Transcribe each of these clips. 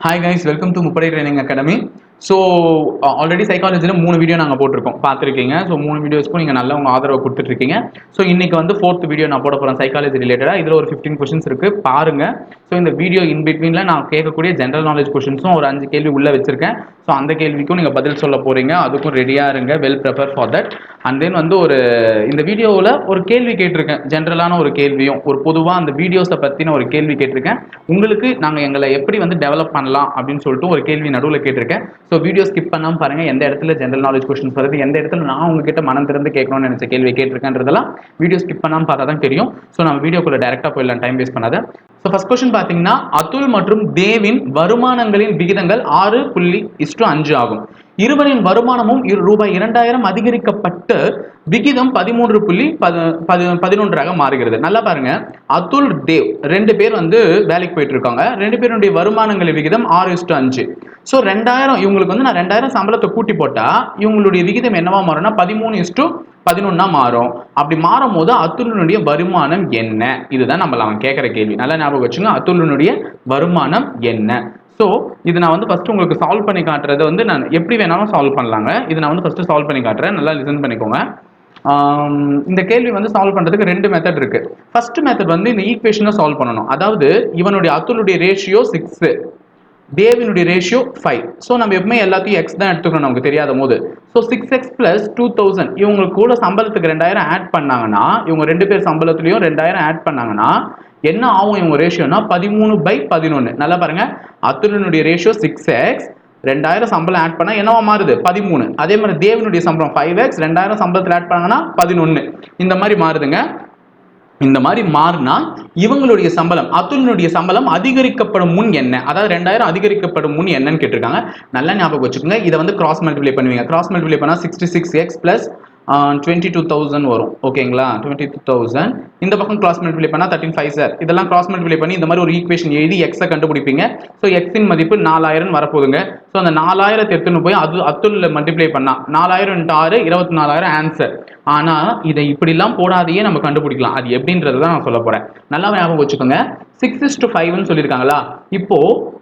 Hi guys welcome to முப்படை training academy so already சைக்காலஜியில் மூணு வீடியோ நாங்கள் போட்டிருக்கோம். பார்த்துருக்கீங்க. ஸோ மூணு வீடியோஸ்க்கும் நீங்கள் நல்ல உங்கள் ஆதரவு கொடுத்துட்ருக்கீங்க. ஸோ இன்றைக்கி வந்து ஃபோர்த் வீடியோ நான் போட போகிறேன் சைக்காலஜி ரிலேட்டடாக இதில் ஒரு ஃபிஃப்டீன் கொஷின்ஸ் இருக்குது பாருங்கள் ஸோ இந்த வீடியோ இன் பிட்வீனில் நான் கேட்கக்கூடிய ஜென்ரல் நாலேஜ் கொஷின்ஸும் ஒரு அஞ்சு கேள்வி உள்ளே வச்சுருக்கேன். ஸோ அந்த கேள்விக்கும் நீங்கள் பதில் சொல்ல போகிறீங்க அதுக்கும் ரெடியாக இருங்க. Well prepare for that and then வந்து ஒரு இந்த வீடியோவில் ஒரு கேள்வி கேட்டிருக்கேன். ஜென்ரலான ஒரு கேள்வியும் ஒரு பொதுவாக அந்த வீடியோஸை பற்றின ஒரு கேள்வி கேட்டிருக்கேன். உங்களுக்கு நாங்கள் எங்களை எப்படி வந்து டெவலப் பண்ணலாம் அப்படின்னு சொல்லிட்டு ஒரு கேள்வி நடுவில் கேட்டிருக்கேன். ஸோ வீடியோ ஸ்கிப் பண்ணாமல் பாருங்க எந்த இடத்துல ஜென்ரல் நாலேஜ் கொஸ்டின்ஸ் வருது எந்த இடத்துல நான் உங்ககிட்ட மனம் திறந்து கேட்கணும்னு நினைச்ச கேள்வி கேட்டிருக்கேன்றதெல்லாம் வீடியோ ஸ்கிப் பண்ணாமல் பார்த்தா தான் தெரியும். ஸோ நம்ம வீடியோக்குள்ள டேரெக்டாக போயிடலாம் டைம் வேஸ்ட் பண்ணாத. ஸோ ஃபர்ஸ்ட் கொஸ்டின் பார்த்தீங்கன்னா அதுல் மற்றும் தேவின் வருமானங்களின் விகிதங்கள் ஆறு புள்ளி இஸ்டு அஞ்சு ஆகும். இருவரின் வருமானமும் இரு ரூபாய் இரண்டாயிரம் அதிகரிக்கப்பட்டு விகிதம் பதிமூன்று புள்ளி பதி- பதினொன்றாக மாறுகிறது. நல்லா பாருங்க. அதுல் தேவ் ரெண்டு பேர் வந்து வேலைக்கு போயிட்டு இருக்காங்க ரெண்டு பேருடைய வருமானங்களின் விகிதம் ஆறு இஸ்டு அஞ்சு. ஸோ ரெண்டாயிரம் இவங்களுக்கு வந்து நான் ரெண்டாயிரம் சம்பளத்தை கூட்டி போட்டா இவங்களுடைய விகிதம் என்னவா மாறும்னா பதிமூணு இஸ்டு பதினொன்னா மாறும். அப்படி மாறும் போது அத்துலனுடைய வருமானம் என்ன? இதுதான் நம்ம அவன் கேட்குற கேள்வி. நல்லா ஞாபகம் வச்சுங்க. அத்துலனுடைய வருமானம் என்ன? ஸோ இது நான் வந்து ஃபர்ஸ்ட் உங்களுக்கு சால்வ் பண்ணி காட்டுறது வந்து நான் எப்படி வேணாலும் சால்வ் பண்ணலாங்க. இது நான் வந்து ஃபர்ஸ்ட் சால்வ் பண்ணி காட்டுறேன். நல்லா லிசன் பண்ணிக்கோங்க. இந்த கேள்வி வந்து சால்வ் பண்றதுக்கு ரெண்டு மெத்தட் இருக்கு. ஃபர்ஸ்ட் மெத்தட் வந்து இந்த ஈக்குவேஷனை சால்வ் பண்ணணும். அதாவது இவனுடைய அத்துலுடைய ரேஷியோ சிக்ஸ் தேவினுடைய ரேஷியோ ஃபைவ் ஸோ நம்ம எப்பவுமே எல்லாத்தையும் எக்ஸ் தான் எடுத்துக்கணும் நமக்கு தெரியாத போது. So six x plus two thousand இவங்க கூட சம்பளத்துக்கு ரெண்டாயிரம் ஆட் பண்ணாங்கன்னா இவங்க ரெண்டு பேர் சம்பளத்துலையும் ரெண்டாயிரம் ஆட் பண்ணாங்கன்னா என்ன ஆகும் இவங்க ரேஷியோனா பதிமூணு பை பதினொன்று நல்லா பாருங்க. அத்துலனுடைய ரேஷியோ சிக்ஸ் எக்ஸ் ரெண்டாயிரம் சம்பளம் ஆட் பண்ணால் என்னவா மாறுது? பதிமூணு. அதே மாதிரி தேவனுடைய சம்பளம் ஃபைவ் எக்ஸ் ரெண்டாயிரம் சம்பளத்தில் ஆட் பண்ணாங்கன்னா பதினொன்று இந்த மாதிரி மாறுதுங்க. இந்த மாதிரி மாறினா இவங்களுடைய சம்பளம் அத்துலனுடைய சம்பளம் அதிகரிக்கப்படும் முன் என்ன? அதாவது ரெண்டாயிரம் அதிகரிக்கப்படும் முன் என்னன்னு கேட்டிருக்காங்க. நல்லா ஞாபகம் வச்சுக்கோங்க. இதை வந்து கிராஸ் மல்டிப்ளை பண்ணுவீங்க. கிராஸ் மல்டிப்ளை பண்ணால் sixty six x plus twenty two thousand வரும். ஓகேங்களா டுவெண்ட்டி டூ தௌசண்ட் இந்த பக்கம் கிராஸ் மல்டிப்ளை பண்ணால் தேர்ட்டின் ஃபைவ் சார் இதெல்லாம் கிராஸ் மல்டிப்ளை பண்ணி இந்த மாதிரி ஒரு ஈக்குவேஷன் எழுதி எக்ஸை கண்டுபிடிப்பீங்க. ஸோ எக்ஸின் மதிப்பு நாலாயிரம் வரப்போகுதுங்க. ஸோ அந்த நாலாயிரம் எடுத்துன்னு போய் அது அத்துல்ல மல்டிப்ளை பண்ணா. நாலாயிரம் இன்ட்டு ஆறு இருபத்தி நாலாயிரம் ஆன்சர் ஆனால் இதை இப்படிலாம் போடாதையே நம்ம கண்டுபிடிக்கலாம். அது எப்படின்றது தான் நான் சொல்ல போகிறேன் நல்லா ஞாபகம் வச்சுக்கோங்க. சிக்ஸ் இஸ் டு ஃபைவ்னு சொல்லியிருக்காங்களா? இப்போ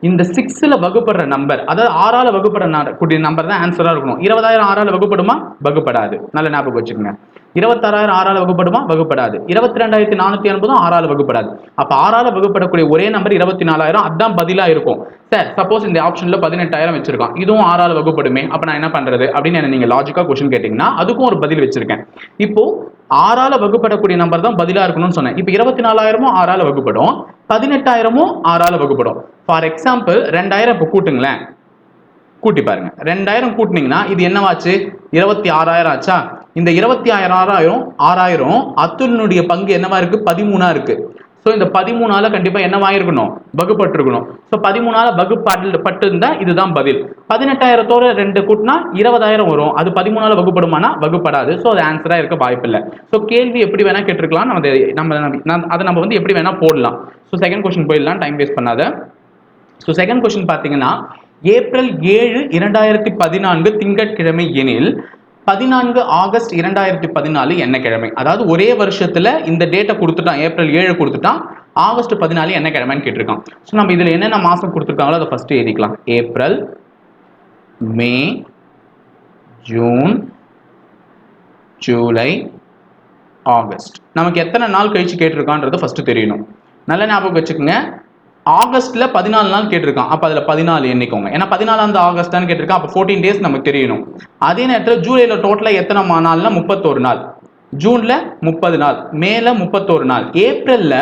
இந்த சிக்ஸில் வகுப்படுற நம்பர் அதாவது ஆறால வகுப்படுற கூடிய நம்பர் தான் ஆன்சராக இருக்கணும். இருபதாயிரம் ஆறால் வகுப்படுமா? வகுப்படாது. நல்ல ஞாபகம் வச்சுக்கோங்க. இருபத்தாறாயிரம் ஆறால் வகுப்படுமா? வகுப்படாது. இருபத்தி ரெண்டாயிரத்தி நானூத்தி எண்பதும் ஆறால் வகுப்படாது. அப்ப ஆறால வகுப்படக்கூடிய ஒரே நம்பர் இருபத்தி நாலாயிரம் அதான் பதிலா இருக்கும். சார் சப்போஸ் இந்த ஆப்ஷன்ல பதினெட்டாயிரம் வச்சிருக்கான். இதுவும் ஆறால் வகுப்படுமே. அப்ப நான் என்ன பண்றது? அப்படின்னு என்ன நீங்க லாஜிக்கா கொஸ்டின் கேட்டீங்கன்னா அதுக்கும் ஒரு பதில் வச்சிருக்கேன். இப்போ ஆறால வகுப்படக்கூடிய நம்பர் தான் பதிலா இருக்கணும்னு சொன்னேன். இப்போ இருபத்தி நாலாயிரமும் ஆறால வகுப்படும். பதினெட்டாயிரமும் ஆறால வகுப்படும். ஃபார் எக்ஸாம்பிள் ரெண்டாயிரம் இப்போ கூட்டுங்களேன். கூட்டி பாருங்க. ரெண்டாயிரம் கூட்டினீங்கன்னா இது என்னவாச்சு? இருபத்தி ஆறாயிரம் ஆச்சா? இந்த இருபத்தி ஆயிரம் ஆறாயிரம் ஆறாயிரம் அத்துலனுடைய பங்கு என்னவா இருக்கு? பதிமூணா இருக்கு. ஸோ இந்த பதிமூணால கண்டிப்பா என்னவாயிருக்கணும் வகுப்பட்டிருக்கணும். ஸோ பதிமூணால வகுப்பாட்டில் பட்டிருந்தா இதுதான் பதில். பதினெட்டாயிரத்தோட ரெண்டு கூட்டினா இருபதாயிரம் வரும். அது பதிமூணால வகுப்படுமானா? வகுப்படாது. ஸோ அது ஆன்சரா இருக்க வாய்ப்பில்லை. ஸோ கேள்வி எப்படி வேணா கேட்டிருக்கலாம். நம்ம அதை- நம்ம நம்ம- அதை நம்ம வந்து எப்படி வேணா போடலாம். ஸோ செகண்ட் கொஸ்டின் போயிடலாம். டைம் வேஸ்ட் பண்ணாத. ஸோ செகண்ட் கொஸ்டின் பார்த்தீங்கன்னா ஏப்ரல் ஏழு இரண்டாயிரத்தி பதினான்கு திங்கட்கிழமை எனில் பதினான்கு ஆகஸ்ட் இரண்டாயிரத்தி பதினாலு என்ன கிழமை அதாவது ஒரே வருஷத்துல இந்த டேட்டை கொடுத்துட்டான் ஏப்ரல் ஏழு கொடுத்துட்டான் ஆகஸ்ட் பதினாலு என்ன கிழமைன்னு கேட்டிருக்கான். ஸோ நம்ம இதுல என்னென்ன மாசம் கொடுத்துருக்காங்களோ அதை ஃபர்ஸ்ட் எழுதிக்கலாம். April May June July August. நமக்கு எத்தனை நாள் கழிச்சு கேட்டிருக்கான்றது ஃபர்ஸ்ட் தெரியணும். நல்ல ஞாபகம் வச்சுக்கோங்க. ஆகஸ்ட்ல பதினாலு நாள் கேட்டிருக்கான். அப்ப அதுல பதினாலு எண்ணிக்கோங்க. ஏன்னா பதினாலாம் ஆகஸ்ட் தான் கேட்டிருக்கான். அப்ப ஃபோர்டீன் டேஸ் நமக்கு தெரியணும். அதே நேரத்தில் ஜூலைல டோட்டலா எத்தனை நாள்னா முப்பத்தோரு நாள். ஜூன்ல முப்பது நாள். மேல முப்பத்தோரு நாள். ஏப்ரல்ல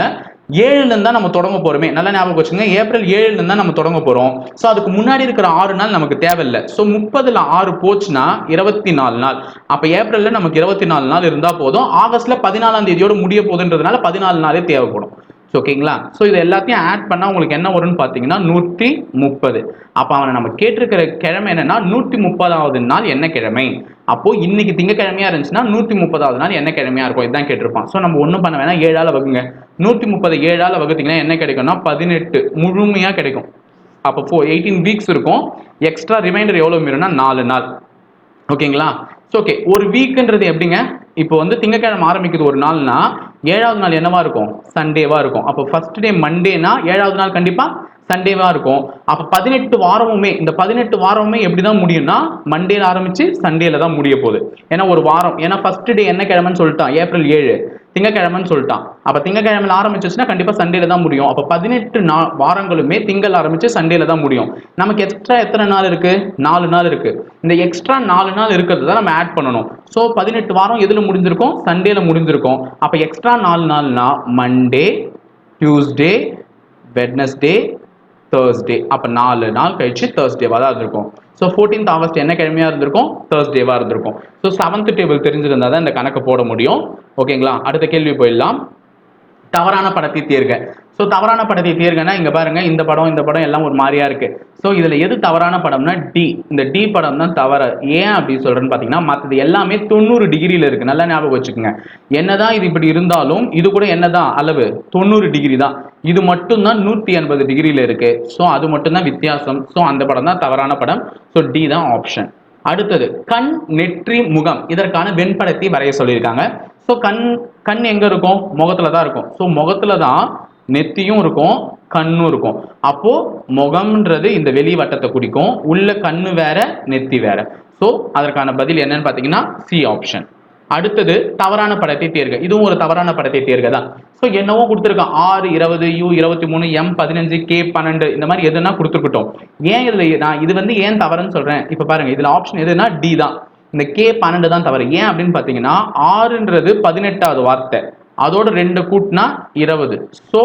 ஏழுல இருந்தா நம்ம தொடங்க போறோமே. நல்லா ஞாபகம் வச்சுங்க ஏப்ரல் ஏழுல இருந்தா நம்ம தொடங்க போறோம். சோ அதுக்கு முன்னாடி இருக்கிற ஆறு நாள் நமக்கு தேவையில்லை. சோ முப்பதுல ஆறு போச்சுன்னா இருபத்தி நாலு நாள். அப்ப ஏப்ரல்ல நமக்கு இருபத்தி நாலு நாள் இருந்தா போதும். ஆகஸ்ட்ல பதினாலாம் தேதியோட முடிய போகுதுன்றதுனால பதினாலு நாளே தேவைப்படும். ஓகேங்களா ஸோ இது எல்லாத்தையும் ஆட் பண்ணால் உங்களுக்கு என்ன வரும்னு பார்த்தீங்கன்னா நூற்றி முப்பது. அப்போ அவனை நம்ம கேட்டிருக்கிற கிழமை என்னன்னா நூற்றி முப்பதாவது நாள் என்ன கிழமை? அப்போது இன்னைக்கு திங்கக்கிழமையா இருந்துச்சுன்னா நூற்றி முப்பதாவது நாள் என்ன கிழமையாக இருக்கும்? இதுதான் கேட்டிருப்பான். ஸோ நம்ம ஒன்றும் பண்ண வேணாம். ஏழால வகுங்க. நூற்றி முப்பது ஏழால் வகுத்தீங்கன்னா என்ன கிடைக்கும்னா பதினெட்டு முழுமையாக கிடைக்கும். அப்போ ஃபோர் எயிட்டீன் வீக்ஸ் இருக்கும். எக்ஸ்ட்ரா ரிமைண்டர் எவ்வளோ மீறும்னா நாலு நாள். ஓகேங்களா ஸோ ஓகே ஒரு வீக்குன்றது எப்படிங்க? இப்போ வந்து திங்கக்கிழமை ஆரம்பிக்குது ஒரு நாள்னா ஏழாவது நாள் என்னவா இருக்கும்? சண்டேவா இருக்கும். அப்போ ஃபர்ஸ்ட் டே மண்டேனா ஏழாவது நாள் கண்டிப்பா சண்டேவா இருக்கும். அப்ப பதினெட்டு வாரமுமே இந்த பதினெட்டு வாரமுமே எப்படிதான் முடியும்னா மண்டேல ஆரம்பிச்சு சண்டேல தான் முடிய போகுது. ஏன்னா ஒரு வாரம் ஏன்னா ஃபர்ஸ்ட் டே என்ன கிழமைன்னு சொல்லிட்டான் ஏப்ரல் ஏழு. திங்கக்கிழமைன்னு சொல்லிட்டான். அப்ப திங்கக்கிழமையில ஆரம்பிச்சிச்சுன்னா கண்டிப்பா சண்டேல தான் முடியும். அப்ப பதினெட்டு நா வாரங்களுமே திங்கள் ஆரம்பிச்சு சண்டேல தான் முடியும். நமக்கு எக்ஸ்ட்ரா எத்தனை நாள் இருக்கு? நாலு நாள் இருக்கு. இந்த எக்ஸ்ட்ரா நாலு நாள் இருக்கிறது தான் நம்ம ஆட் பண்ணணும். ஸோ பதினெட்டு வாரம் எதுல முடிஞ்சிருக்கும்? சண்டேல முடிஞ்சிருக்கும். அப்ப எக்ஸ்ட்ரா நாலு நாள்னா மண்டே டியூஸ்டே வெட்னஸ்டே தேர்ஸ்டே அப்போ நாலு நாள் கழிச்சு தேர்ஸ்டேவாக தான் இருக்கும் ஸோ ஃபோர்டீன்த் ஆகஸ்ட் என்ன கிழமையாக இருந்திருக்கும்? தேர்ஸ்டேவாக இருந்திருக்கும். ஸோ செவன்த் டேபிள் தெரிஞ்சிருந்தால் தான் இந்த கணக்கு போட முடியும். ஓகேங்களா அடுத்த கேள்வி போயிடலாம். தவறான படத்தை தேர்க. ஸோ தவறான படத்தை தேர்கனா இங்கே பாருங்க இந்த படம் இந்த படம் எல்லாம் ஒரு மாதிரியா இருக்கு. ஸோ இதில் எது தவறான படம்னா டி இந்த டி படம் தான் தவற. ஏன் அப்படி சொல்றேன்னு பார்த்தீங்கன்னா மற்றது எல்லாமே தொண்ணூறு டிகிரியில் இருக்கு. நல்லா ஞாபகம் வச்சுக்கோங்க. என்னதான் இது இப்படி இருந்தாலும் இது கூட என்னதான்? அளவு. தொண்ணூறு டிகிரி தான். இது மட்டும்தான் நூற்றி எண்பது டிகிரியில் இருக்கு. ஸோ அது மட்டும்தான் வித்தியாசம். ஸோ அந்த படம் தான் தவறான படம். ஸோ டி தான் ஆப்ஷன் அடுத்தது கண் நெற்றி முகம். இதற்கான வெண்படத்தை வரைய சொல்லியிருக்காங்க. ஸோ கண் கண் எங்கே இருக்கும்? முகத்துல தான் இருக்கும். ஸோ முகத்துல தான் நெத்தியும் இருக்கும் கண்ணும் இருக்கும். அப்போ முகம்ன்றது இந்த வெளி வட்டத்தை குறிக்கும். உள்ள கண்ணு வேற நெத்தி வேற. ஸோ அதற்கான பதில் என்னன்னு பார்த்தீங்கன்னா சி ஆப்ஷன் அடுத்தது தவறான படத்தை தேர்க. இதுவும் ஒரு தவறான படத்தை தேர்க தான். ஸோ என்னவோ கொடுத்துருக்கான். ஆறு இருபது யூ இருபத்தி மூணு எம் பதினஞ்சு கே பன்னெண்டு இந்த மாதிரி எதுனா கொடுத்துருக்கட்டும். ஏன் இதில் நான் இது வந்து ஏன் தவறுன்னு சொல்கிறேன் இப்போ பாருங்க இதில் ஆப்ஷன் எதுனா டி தான். இந்த கே பன்னெண்டு தான் தவறு. ஏன் அப்படின்னு பார்த்தீங்கன்னா ஆறுன்றது பதினெட்டாவது வார்த்தை. அதோட ரெண்டு கூட்டினா இருபது. ஸோ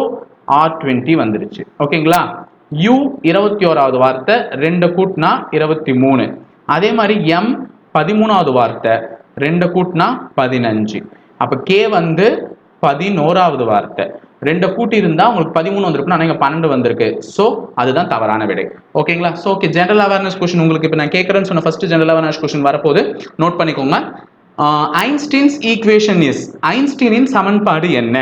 ஆர் டுவெண்ட்டி வந்துருச்சு. ஓகேங்களா யூ இருபத்தி ஓராவது வார்த்தை ரெண்டு கூட்டினா இருபத்தி மூணு. அதே மாதிரி எம் பதிமூணாவது வார்த்தை ரெண்டு கூட்டினா பதினஞ்சு. அப்போ கே வந்து பதினோராவது வார்த்தை. ரெண்டு கூட்டி இருந்தா உங்களுக்கு பதிமூணு வந்திருக்கும் ஆனால் இங்கே பன்னெண்டு வந்திருக்கு. ஸோ அதுதான் தவறான விடை. ஓகேங்களா so okay general awareness question உங்களுக்கு இப்போ நான் கேட்குறேன்னு சொன்ன ஃபர்ஸ்ட் ஜென்ரல் அவேர்னஸ் கொஸ்டின் வரப்போது நோட் பண்ணிக்கோங்க. ஐன்ஸ்டீன்ஸ் ஈக்குவேஷன் இஸ் ஐன்ஸ்டீனின் சமன்பாடு என்ன?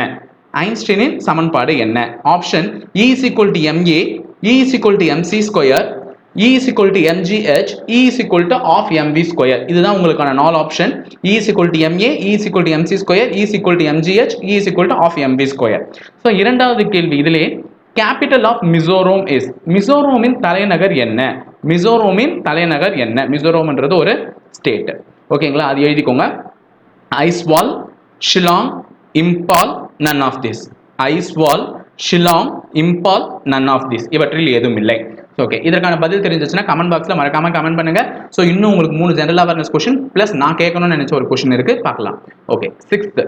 ஐன்ஸ்டீனின் சமன்பாடு என்ன? Option e is equal to m a e is equal to m c square E is equal to mgh, E is equal to of mv square. இதுதான் உங்களுக்கான நாலு option E is equal to ma, E is equal to mc square, E is equal to mgh, E is equal to mv square. So e e e இரண்டாவது கேள்வி. இதிலே capital of மிசோரோம் is மிசோரோமின் தலைநகர் என்ன? மிசோரோமின் தலைநகர் என்ன? மிசோரோம்ன்றது ஒரு ஸ்டேட் ஓகேங்களா? அது எழுதிக்கோங்க. Aizawl Shillong Imphal none of this Aizawl Shillong Imphal none of this இவற்றில் எதுவும் இல்லை. ஓகே இதற்கான பதில் தெரிஞ்சிச்சுன்னா கமெண்ட் பாக்ஸில் மறக்காம கமெண்ட் பண்ணுங்க. ஸோ இன்னும் உங்களுக்கு மூணு ஜெனரல் அவேர்னஸ் கொஷின் ப்ளஸ் நான் கேட்கணும்னு நினச்ச ஒரு கொஷின் இருக்கு. பார்க்கலாம். ஓகே சிக்ஸ்த்து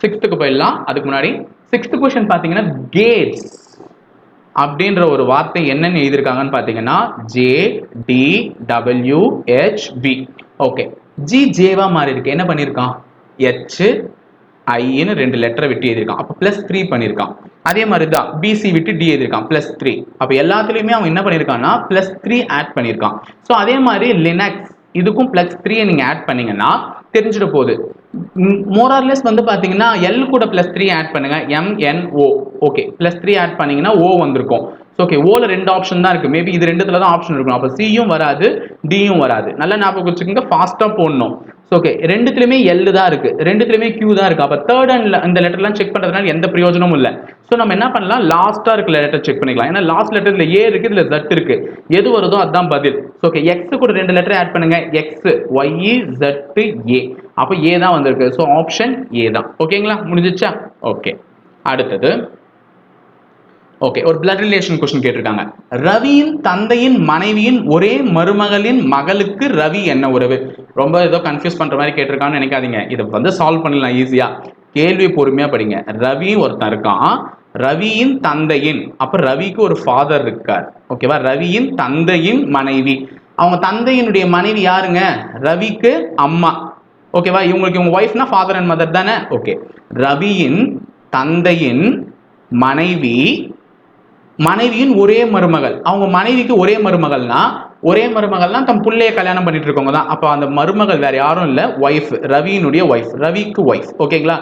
சிக்ஸ்த்துக்கு போயிடலாம். அதுக்கு முன்னாடி சிக்ஸ்த் கொஷின் பார்த்தீங்கன்னா கேட்ஸ் அப்படின்ற ஒரு வார்த்தை என்னென்னு எழுதியிருக்காங்கன்னு பார்த்தீங்கன்னா J T W H V okay G ஜேவா மாறி இருக்கு என்ன பண்ணியிருக்கான்? ஹெச் ஐன்னு ரெண்டு லெட்டரை விட்டு எழுதியிருக்கான். அப்போ ப்ளஸ் த்ரீ பண்ணியிருக்கான். அதே மாதிரி தான் பிசி விட்டு டி எழுதியிருக்கான். ப்ளஸ் த்ரீ அப்போ எல்லாத்துலேயுமே அவன் என்ன பண்ணியிருக்கான்னா ப்ளஸ் த்ரீ ஆட் பண்ணியிருக்கான். ஸோ அதே மாதிரி லினக்ஸ் இதுக்கும் ப்ளஸ் த்ரீயை நீங்கள் ஆட் பண்ணீங்கன்னா தெரிஞ்சிட போகுது. மோரார்லெஸ் வந்து பார்த்தீங்கன்னா எல் கூட ப்ளஸ் த்ரீ ஆட் பண்ணுங்க. MNO okay plus three add பண்ணீங்கன்னா ஓ வந்திருக்கும். ஓகே ஓல ரெண்டு ஆப்ஷன் தான் இருக்கு. மேபி இது ரெண்டுத்துல தான் ஆப்ஷன் இருக்கும். அப்போ சியும் வராது டியும் வராது. நல்லா ஞாபகம் வச்சுக்கோங்க ஃபாஸ்ட்டாக போடணும். ஓகே ரெண்டுத்துலையுமே எல் தான் இருக்கு. ரெண்டுத்துலையுமே கியூ தான் இருக்கு. அப்போ தேர்ட் அண்ட் இந்த லெட்டர்லாம் செக் பண்ணுறதுனால எந்த பிரயோஜனமும் இல்லை. ஸோ நம்ம என்ன பண்ணலாம்? லாஸ்ட்டாக இருக்கிற லெட்டர் செக் பண்ணிக்கலாம். ஏன்னா லாஸ்ட் லெட்டர் இதில் ஏ இருக்கு இதில் ஜட் இருக்கு. எது வருதோ அதுதான் பதில். ஓகே எக்ஸ் கூட ரெண்டு லெட்டர் ஆட் பண்ணுங்க. எக்ஸ் ஒய் ஜட் ஏ அப்போ ஏ தான் வந்திருக்கு. ஸோ ஆப்ஷன் ஏ தான். ஓகேங்களா முடிஞ்சிச்சா? ஓகே அடுத்தது ஓகே ஒரு பிளட் ரிலேஷன் கொஸ்டின் கேட்டிருக்காங்க. ரவியின் தந்தையின் மனைவியின் ஒரே மருமகளின் மகளுக்கு ரவி என்ன உறவு? ரொம்ப ஏதோ கன்ஃபியூஸ் பண்ற மாதிரி கேட்டிருக்கான்னு நினைக்காதீங்க. இதை வந்து சால்வ் பண்ணலாம் ஈஸியா கேள்வி பொறுமையா படிங்க. ரவி ஒருத்தன் இருக்கான் ரவியின் தந்தையின் அப்ப ரவிக்கு ஒரு ஃபாதர் இருக்கார். ஓகேவா ரவியின் தந்தையின் மனைவி. அவங்க தந்தையினுடைய மனைவி யாருங்க? ரவிக்கு அம்மா. ஓகேவா இவங்களுக்கு இவங்க ஒய்ஃப்னா ஃபாதர் அண்ட் மதர் தானே? ஓகே ரவியின் தந்தையின் மனைவி மனைவியின் ஒரே மருமகள். அவங்க மனைவிக்கு ஒரே மருமகள்னா ஒரே மருமகள்னா தம் பிள்ளைய கல்யாணம் பண்ணிட்டு இருக்கவங்க தான். அப்போ அந்த மருமகள் வேற யாரும் இல்லை ஒய்ஃப் ரவியினுடைய ஒய்ஃப் ரவிக்கு ஒய்ஃப் ஓகேங்களா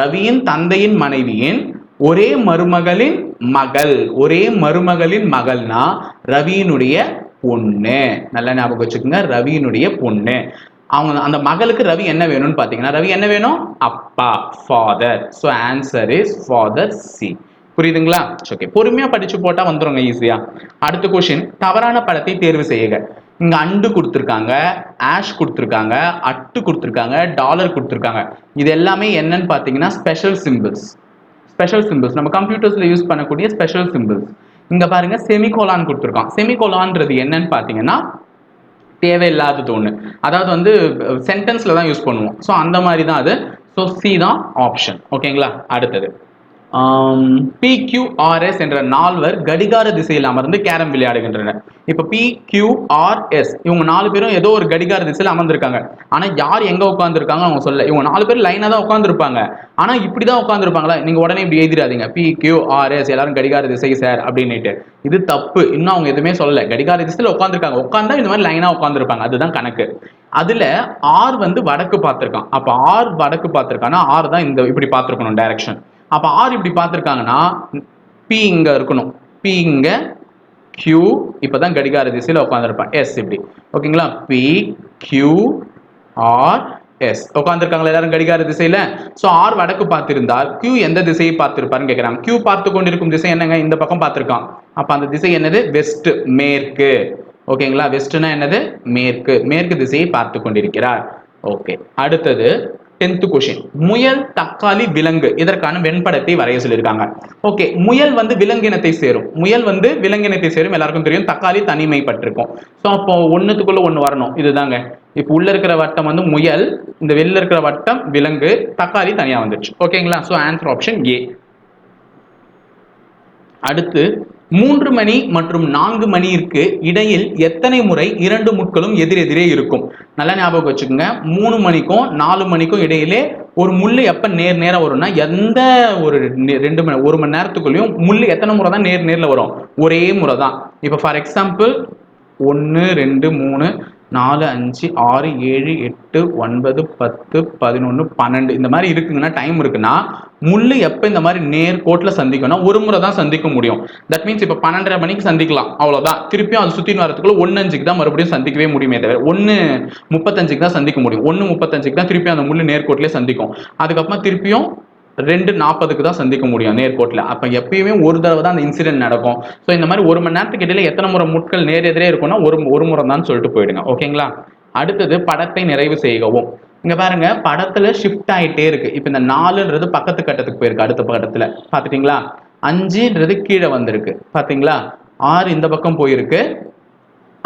ரவியின் தந்தையின் மனைவியின் ஒரே மருமகளின் மகள். ஒரே மருமகளின் மகள்னா ரவியினுடைய பொண்ணு. நல்லா ஞாபகம் வச்சுக்கோங்க ரவியினுடைய பொண்ணு. அவங்க அந்த மகளுக்கு ரவி என்ன வேணும்னு பார்த்தீங்கன்னா ரவி என்ன வேணும்? அப்பா father so answer is father C புரியுதுங்களா? ஓகே பொறுமையா படிச்சு போட்டா வந்துருங்க ஈஸியா அடுத்த கொஸ்டின் தவறான படத்தை தேர்வு செய்யுங்க. இங்க அண்டு கொடுத்துருக்காங்க ஆஷ் கொடுத்துருக்காங்க அட்டு கொடுத்துருக்காங்க டாலர் கொடுத்துருக்காங்க. இது எல்லாமே என்னன்னு பார்த்தீங்கன்னா ஸ்பெஷல் சிம்பிள்ஸ் ஸ்பெஷல் சிம்பிள்ஸ் நம்ம கம்ப்யூட்டர்ஸ்ல யூஸ் பண்ணக்கூடிய ஸ்பெஷல் சிம்பிள்ஸ் இங்க பாருங்க செமிகோலான் கொடுத்துருக்கான். செமிகோலான்றது என்னன்னு பார்த்தீங்கன்னா தேவையில்லாதது ஒன்று அதாவது வந்து சென்டென்ஸ்ல தான் யூஸ் பண்ணுவோம். ஸோ அந்த மாதிரி தான் அது. ஸோ சி தான் ஆப்ஷன் ஓகேங்களா அடுத்தது. பிக்யூஆர்எஸ் என்ற நால்வர் கடிகார திசையில் அமர்ந்து கேரம் விளையாடுகின்றனர். இப்போ பிக்யூஆர்எஸ் இவங்க நாலு பேரும் ஏதோ ஒரு கடிகார திசையில் அமர்ந்திருக்காங்க. ஆனா யார் எங்க உட்காந்துருக்காங்க அவங்க சொல்ல இவங்க நாலு பேர் லைனா தான் உட்காந்துருப்பாங்க ஆனா இப்படிதான் உட்காந்துருப்பாங்களா நீங்க உடனே இப்படி எழுதிடாதீங்க. பிக்யூஆர்எஸ் எல்லாரும் கடிகார திசை சார் அப்படின்னுட்டு. இது தப்பு. இன்னும் அவங்க எதுவுமே சொல்லல. கடிகார திசையில் உட்காந்துருக்காங்க உட்காந்தா இந்த மாதிரி லைனா உட்காந்துருப்பாங்க அதுதான் கணக்கு. அதுல ஆர் வந்து வடக்கு பார்த்திருக்கான். அப்ப ஆர் வடக்கு பார்த்திருக்கான்னா ஆர் தான் இந்த இப்படி பார்த்துருக்கணும் டைரக்ஷன் அப்போ ஆர் இப்படி பார்த்துருக்காங்கன்னா பி இங்கே இருக்கணும். பி இங்கே கியூ இப்பதான் கடிகார திசையில் உட்காந்துருப்பான் எஸ் இப்படி. ஓகேங்களா? பி கியூ ஆர் எஸ் உட்காந்துருக்காங்களா எல்லாரும் கடிகார திசையில? ஸோ ஆர் வடக்கு பார்த்திருந்தால் கியூ எந்த திசையை பார்த்திருப்பாருன்னு கேட்குறாங்க கியூ பார்த்து கொண்டிருக்கும் திசை என்னங்க? இந்த பக்கம் பார்த்துருக்கான். அப்போ அந்த திசை என்னது? வெஸ்ட் மேற்கு. ஓகேங்களா? வெஸ்ட்னா என்னது? மேற்கு. மேற்கு திசையை பார்த்து கொண்டிருக்கிறார். ஓகே. அடுத்தது டென்த் கொஷின் முயல் தக்காளி விலங்கு. இதற்கான வெண்படத்தை வரைய சொல்லியிருக்காங்க. ஓகே முயல் வந்து விலங்கினத்தை சேரும். முயல் வந்து விலங்கினத்தை சேரும். எல்லாருக்கும் தெரியும். தக்காளி தனிமைப்பட்டிருக்கும். ஸோ அப்போ ஒன்றுத்துக்குள்ள ஒன்று வரணும். இதுதாங்க. இப்போ உள்ள இருக்கிற வட்டம் வந்து முயல் இந்த வெளில இருக்கிற வட்டம் விலங்கு தக்காளி தனியாக வந்துச்சு ஓகேங்களா ஸோ ஆன்சர் ஆப்ஷன் ஏ அடுத்து மூன்று மணி மற்றும் நான்கு மணியிற்கு இடையில் எத்தனை முறை இரண்டு முட்களும் எதிரெதிரே இருக்கும்? நல்லா ஞாபகம் வச்சுக்கோங்க. மூணு மணிக்கும் நாலு மணிக்கும் இடையிலே ஒரு முள்ளு எப்போ நேர் நேராக வரும்னா எந்த ஒரு ரெண்டு மணி ஒரு மணி நேரத்துக்குள்ளேயும் முள் எத்தனை முறை தான் நேர் நேரில் வரும்? ஒரே முறை தான். இப்போ ஃபார் எக்ஸாம்பிள் ஒன்று ரெண்டு மூணு நாலு அஞ்சு ஆறு ஏழு எட்டு ஒன்பது பத்து பதினொன்று பன்னெண்டு. இந்த மாதிரி இருக்குங்கன்னா டைம் இருக்குன்னா முள்ளு எப்போ இந்த மாதிரி நேர் கோட்டில் சந்திக்கணும் ஒரு முறை தான் சந்திக்க முடியும். தட் மீன்ஸ் இப்போ பன்னெண்டரை மணிக்கு சந்திக்கலாம். அவ்வளோதான் திருப்பியும் அது சுற்றி வரதுக்குள்ள ஒன்று அஞ்சுக்கு தான் மறுபடியும் சந்திக்கவே முடியுமே தவிர ஒன்று முப்பத்தஞ்சுக்கு தான் சந்திக்க முடியும். ஒன்று முப்பத்தஞ்சுக்கு தான் திருப்பியும் அந்த முள்ளு நேர்கோட்டிலே சந்திக்கும். அதுக்கப்புறமா திருப்பியும் ரெண்டு நாற்பதுக்கு தான் சந்திக்க முடியும் நேர்கோட்டில் அப்போ எப்பயுமே ஒரு தடவை தான் அந்த இன்சிடென்ட் நடக்கும். ஸோ இந்த மாதிரி ஒரு மணி நேரத்துக்கு இடையில எத்தனை முறை முட்கள் நேர் எதிரே இருக்கும்னா ஒரு ஒரு முறை தான் சொல்லிட்டு போயிடுங்க. ஓகேங்களா அடுத்தது படத்தை நிறைவு செய்யவும். இங்க பாருங்க படத்துல ஷிஃப்ட் ஆயிட்டே இருக்கு. இப்போ இந்த நாலுன்றது பக்கத்து கட்டத்துக்கு போயிருக்கு அடுத்த பக்கத்துல. பாத்துட்டீங்களா அஞ்சுன்றது கீழே வந்திருக்கு. பாத்தீங்களா ஆறு இந்த பக்கம் போயிருக்கு.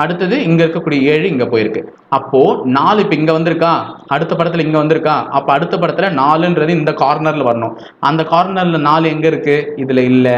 அடுத்தது இங்க இருக்கக்கூடிய ஏழு இங்க போயிருக்கு. அப்போ நாலு இப்ப இங்க வந்திருக்கா? அடுத்த படத்துல இங்க வந்திருக்கா? அப்ப அடுத்த படத்துல நாலுன்றது இந்த கார்னர்ல வரணும். அந்த கார்னர்ல நாலு எங்க இருக்கு? இதுல இல்ல.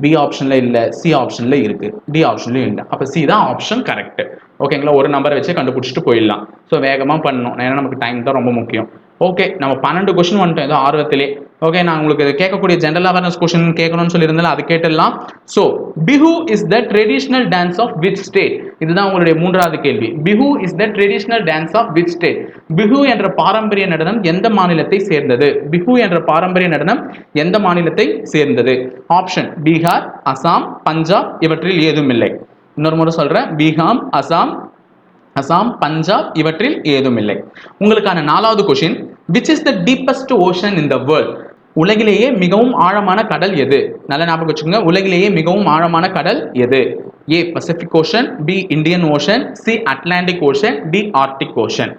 பி ஆப்ஷன்ல இல்ல. சி ஆப்ஷன்ல இருக்கு. டி ஆப்ஷன்லயும் இல்ல. அப்ப சி தான் ஆப்ஷன் கரெக்ட் ஓகேங்களா ஒரு நம்பரை வச்சு கண்டுபிடிச்சிட்டு போயிடலாம். ஸோ வேகமா பண்ணணும். ஏன்னா நமக்கு டைம் தான் ரொம்ப முக்கியம். ஓகே நம்ம பன்னெண்டு கொஸ்டின் வந்துட்டோம். ஏதோ ஆர்வத்திலே. ஓகே நான் உங்களுக்கு கேட்கக்கூடிய ஜென்ரல் அவேர்னஸ் கொஸ்டின் கேட்கணும்னு சொல்லியிருந்தாலும் அது கேட்டுடலாம். So Bihu is the traditional dance of which state இதுதான் உங்களுடைய மூன்றாவது கேள்வி. Bihu is the traditional dance of which state Bihu என்ற பாரம்பரிய நடனம் எந்த மாநிலத்தை சேர்ந்தது? பிஹு என்ற பாரம்பரிய நடனம் எந்த மாநிலத்தை சேர்ந்தது? ஆப்ஷன் பீகார் அசாம் பஞ்சாப் இவற்றில் ஏதும் இல்லை. இன்னொரு முறை சொல்றேன் பீகாம் அசாம் அசாம் பஞ்சாப் இவற்றில் ஏதும் இல்லை. உங்களுக்கான நாலாவது question which is the deepest ocean in the world உலகிலேயே மிகவும் ஆழமான கடல் எது? நல்ல ஞாபகம் வச்சுக்கோங்க. உலகிலேயே மிகவும் ஆழமான கடல் எது? A Pacific Ocean B Indian Ocean C Atlantic Ocean D Arctic Ocean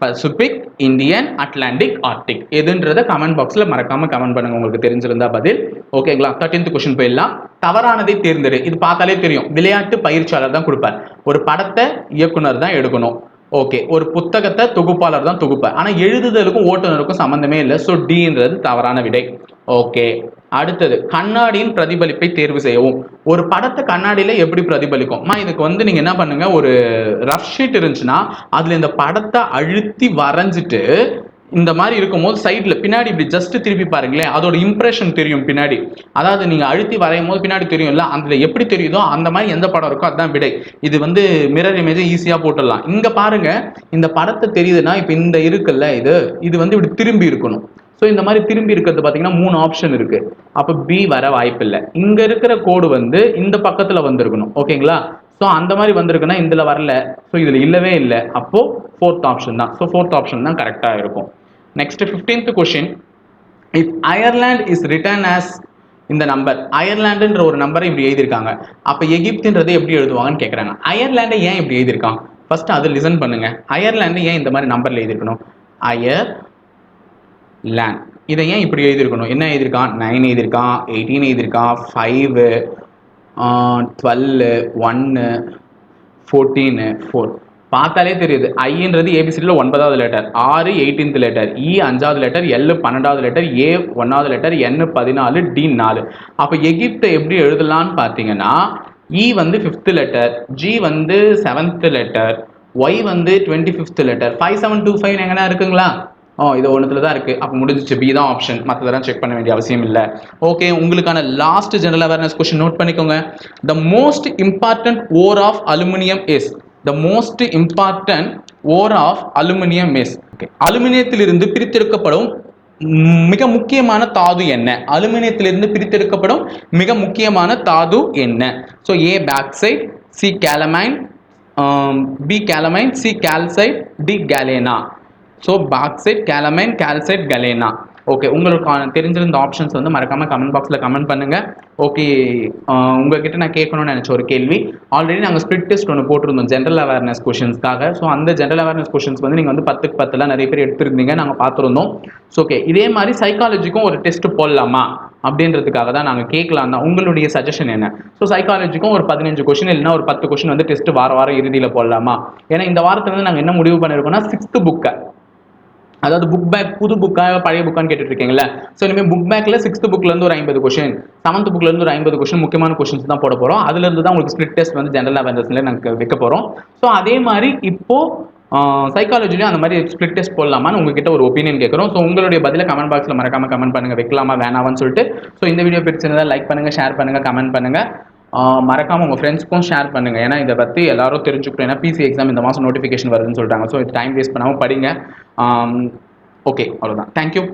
Pacific Indian Atlantic Arctic எதுன்றத comment பாக்ஸில் மறக்காம கமெண்ட் பண்ணுங்க. உங்களுக்கு தெரிஞ்சிருந்தா பதில். ஓகேங்களா தேர்ட்டீன்த் கொஸ்டின் போயிடலாம். தவறானதை தேர்ந்தெடு. இது பார்த்தாலே தெரியும். விளையாட்டு பயிற்சியாளர் தான் கொடுப்பார். ஒரு படத்தை இயக்குனர் தான் எடுக்கணும். ஓகே ஒரு புத்தகத்தை தொகுப்பாளர் தான் தொகுப்பார். ஆனால் எழுதுதலுக்கும் ஓட்டுநருக்கும் சம்மந்தமே இல்லை. ஸோ டின்றது தவறான விடை. ஓகே அடுத்தது கண்ணாடியின் பிரதிபலிப்பை தேர்வு செய்யவும். ஒரு படத்தை கண்ணாடியில எப்படி பிரதிபலிக்கும்? அம்மா இதுக்கு வந்து நீங்க என்ன பண்ணுங்க? ஒரு ரஃப் ஷீட் இருந்துச்சுன்னா அதுல இந்த படத்தை அழுத்தி வரைஞ்சிட்டு இந்த மாதிரி இருக்கும்போது சைடில் பின்னாடி இப்படி ஜஸ்ட் திருப்பி பாருங்களேன். அதோட இம்ப்ரெஷன் தெரியும் பின்னாடி. அதாவது நீங்கள் அழுத்தி வரையும் போது பின்னாடி தெரியும்ல அந்த எப்படி தெரியுதோ அந்த மாதிரி எந்த படம் இருக்கோ அதுதான் விடை. இது வந்து மிரர் இமேஜை ஈஸியாக போட்டுடலாம். இங்கே பாருங்க இந்த படத்தை தெரியுதுன்னா இப்போ இந்த இருக்குல்ல இது. இது வந்து இப்படி திரும்பி இருக்கணும். ஸோ இந்த மாதிரி திரும்பி இருக்கிறது பார்த்தீங்கன்னா மூணு ஆப்ஷன் இருக்கு. அப்போ பி வர வாய்ப்பில்லை இங்கே இருக்கிற கோடு வந்து இந்த பக்கத்தில் வந்திருக்கணும். ஓகேங்களா? ஸோ அந்த மாதிரி வந்திருக்குன்னா இதில் வரல. ஸோ இதில் இல்லவே இல்லை. அப்போது ஃபோர்த் ஆப்ஷன் தான். ஸோ ஃபோர்த் ஆப்ஷன் தான் கரெக்டாக இருக்கும். Next fifteenth question if Ireland is return as இந்த நம்பர் அயர்லாண்டுன்ற ஒரு நம்பரை இப்படி எழுதியிருக்காங்க. அப்போ எகிப்துன்றது எப்படி எழுதுவாங்கன்னு கேட்குறாங்க அயர்லாண்டை ஏன் இப்படி எழுதியிருக்கான் ஃபர்ஸ்ட் அதை லிசன் பண்ணுங்க. அயர்லாண்டை ஏன் இந்த மாதிரி நம்பரில் எழுதியிருக்கணும்? அயர் லேண்ட் இதை ஏன் இப்படி எழுதியிருக்கணும்? என்ன எழுதியிருக்கான் நைன் எழுதியிருக்கான் எயிட்டீன் எழுதியிருக்கான் ஃபைவு டுவெல்லு ஒன்று ஃபோர்டீனு ஃபோர் பார்த்தாலே தெரியுது. ஐன்றது ஏபிசிடியில் ஒன்பதாவது லெட்டர் ஆறு எயிட்டீன்த் லெட்டர் இ அஞ்சாவது லெட்டர் எல் பன்னெண்டாவது லெட்டர் ஏ ஒன்றாவது லெட்டர் என் பதினாலு டி நாலு. அப்போ எகிப்தை எப்படி எழுதலாம்னு பார்த்தீங்கன்னா இ வந்து ஃபிஃப்த்து லெட்டர் ஜி வந்து செவன்த்து லெட்டர் ஒய் வந்து twenty fifth letter five seven two five எங்கன்னா இருக்குங்களா? ஓ இது ஒன்றுத்துல தான் இருக்குது அப்போ முடிஞ்சிச்சு. பி தான் ஆப்ஷன் மற்றதெல்லாம் செக் பண்ண வேண்டிய அவசியம் இல்லை. ஓகே உங்களுக்கான last general awareness question note பண்ணிக்கோங்க. The most important ore of aluminium is the most important ore of aluminium maze okay அலுமினியத்திலிருந்து பிரித்தெடுக்கப்படும் மிக முக்கியமான தாது என்ன? அலுமினியத்திலிருந்து பிரித்தெடுக்கப்படும் மிக முக்கியமான தாது என்ன? So A bauxite C calamine B calamine C calcite D galena so bauxite calamine calcite galena okay உங்களுக்கு தெரிஞ்சிருந்த ஆப்ஷன்ஸ் வந்து மறக்காம கமெண்ட் பாக்ஸில் கமெண்ட் பண்ணுங்க. ஓகே உங்ககிட்ட நான் கேட்கணும்னு நினச்ச ஒரு கேள்வி. ஆல்ரெடி நாங்கள் ஸ்பிட் டெஸ்ட் ஒன்று போட்டிருந்தோம் ஜென்ரல் அவேர்னஸ் கொஷின்ஸ்க்காக ஸோ அந்த ஜென்ரல் அவேர்னஸ் கொஷின்ஸ் வந்து நீங்கள் வந்து பத்துக்கு பத்தில் நிறைய பேர் எடுத்திருந்தீங்க நாங்கள் பார்த்துருந்தோம். ஸோ ஓகே இதே மாதிரி சைக்காலஜிக்கும் ஒரு டெஸ்ட் போடலாமா? அப்படின்றதுக்காக தான் நாங்கள் கேட்கலாம். தான் உங்களுடைய சஜஷன் என்ன? ஸோ சைக்காலஜிக்கும் ஒரு பதினஞ்சு கொஷின் இல்லைன்னா ஒரு பத்து கொஷின் வந்து டெஸ்ட் வார வாரம் இறுதியில் போடலாமா? ஏன்னா இந்த வாரத்துல இருந்து நாங்கள் என்ன முடிவு பண்ணியிருக்கோம்னா சிக்ஸ்த்து புக்கை அதாவது புக் பேக் புது புக்கா பழைய புக்கான்னு கேட்டுட்டு இருக்கீங்களா ஸோ இனிமேல் புக் பேக்கில் சிக்ஸ்த் புக்ல இருந்து ஒரு ஐம்பது கொஷின் செவன்த் புக்ல இருந்து ஒரு ஐம்பது கொஷின் முக்கியமான கொஷின்ஸ் தான் போட போகிறோம் அதுல இருந்து தான் உங்களுக்கு ஸ்பிளிட் டெஸ்ட் வந்து ஜென்ரல் அவேர்னஸ்ல நாங்கள் வைக்க போகிறோம் ஸோ அதே மாதிரி இப்போ சைக்காலஜிலையும் அந்த மாதிரி ஸ்பிளிட் டெஸ்ட் போடலாமான்னு உங்ககிட்ட ஒரு ஒப்பீனியன் கேட்குறோம் ஸோ உங்களுடைய பதில கமெண்ட் பாக்ஸில் மறக்காம கமெண்ட் பண்ணுங்க. வைக்கலாமா வேணாமான்னு சொல்லிட்டு. ஸோ இந்த வீடியோ பிடிச்சிருந்தா லைக் பண்ணுங்க ஷேர் பண்ணுங்க கமெண்ட் பண்ணுங்க. மறக்காமல் மறக்காம உங்க ஃப்ரெண்ட்ஸ்க்கும் ஷேர் பண்ணுங்க. ஏன்னா இதை பத்தி எல்லாரும் தெரிஞ்சுக்கணும். ஏன்னா பிசி எக்ஸாம் இந்த மாசம் நோட்டிஃபிகேஷன் வருதுன்னு சொல்லிட்டாங்க ஸோ இது டைம் வேஸ்ட் பண்ணாமல் படிங்க. ஓகே அவ்வளோதான் தேங்க்யூ